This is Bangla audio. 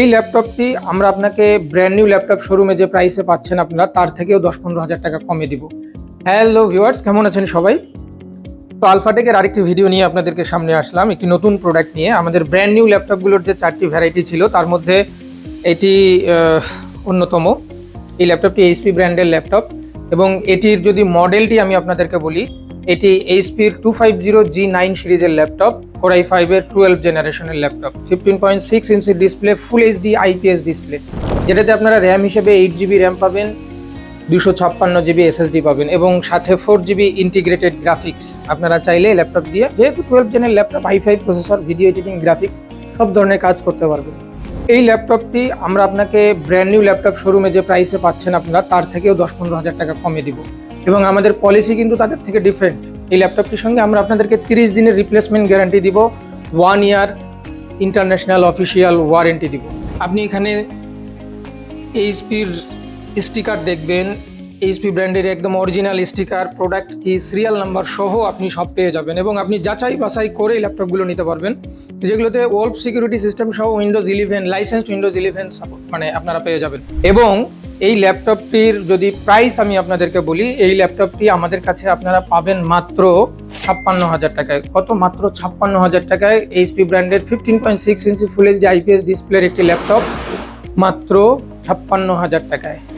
এই ল্যাপটপটি আমরা আপনাকে ব্র্যান্ড নিউ ল্যাপটপ শোরুমে যে প্রাইসে পাচ্ছেন আপনারা, তার থেকেও দশ পনেরো হাজার টাকা কমে দিব। হ্যালো ভিউয়ার্স কেমন আছেন সবাই? তো আলফাটেকের আরেকটি ভিডিও নিয়ে আপনাদেরকে সামনে আসলাম, একটি নতুন প্রোডাক্ট নিয়ে। আমাদের ব্র্যান্ড নিউ ল্যাপটপগুলোর যে চারটি ভ্যারাইটি ছিল, তার মধ্যে এটি অন্যতম। এই ল্যাপটপটি এইচপি ব্র্যান্ডের ল্যাপটপ এবং এটির যদি মডেলটি আমি আপনাদেরকে বলি, এটি এইচপির two five zero G nine সিরিজের ল্যাপটপ কোরাই ফাইভের টুয়েলভ জেনারেশনের laptop fifteen point six inch display full HD IPS display যেটাতে আপনারা র্যাম হিসেবে এইট জিবি র্যাম পাবেন, দুশো ছাপ্পান্ন জিবি এসএসডি পাবেন এবং সাথে ফোর জিবি ইন্টিগ্রেটেড গ্রাফিক্স আপনারা চাইলে ল্যাপটপ দিয়ে যেহেতু twelve জেনের laptop hi fi processor video editing graphics সব ধরনের কাজ করতে পারবেন। এই ল্যাপটপটি আমরা আপনাকে ব্র্যান্ড নিউ ল্যাপটপ শোরুমে যে প্রাইসে পাচ্ছেন আপনারা, তার থেকেও দশ পনেরো হাজার টাকা কমে দিব। এবং আমাদের পলিসি কিন্তু তাদের থেকে ডিফারেন্ট এই ল্যাপটপটির সঙ্গে আমরা আপনাদেরকে তিরিশ দিনের রিপ্লেসমেন্ট গ্যারান্টি দিব one year international official warranty দিব। আপনি এখানে এইচপির স্টিকার দেখবেন। এইচপি ব্র্যান্ডের একদম অরিজিনাল স্টিকার প্রোডাক্ট কি সিরিয়াল নাম্বার সহ আপনি সব পেয়ে যাবেন এবং আপনি যাচাই বাছাই করে ল্যাপটপগুলো নিতে পারবেন। যেগুলোতে ওয়ার্ল্ড সিকিউরিটি সিস্টেম সহ Windows eleven license Windows eleven মানে আপনারা পেয়ে যাবেন। এবং এই ল্যাপটপটির যদি প্রাইস আমি আপনাদেরকে বলি, এই ল্যাপটপটি আমাদের কাছে আপনারা পাবেন মাত্র ছাপ্পান্ন হাজার টাকায়। কত মাত্র ছাপ্পান্ন হাজার টাকায়? এইচপি ব্র্যান্ডের fifteen point six inch full HD IPS ডিসপ্লের একটি ল্যাপটপ মাত্র ছাপ্পান্ন হাজার টাকায়।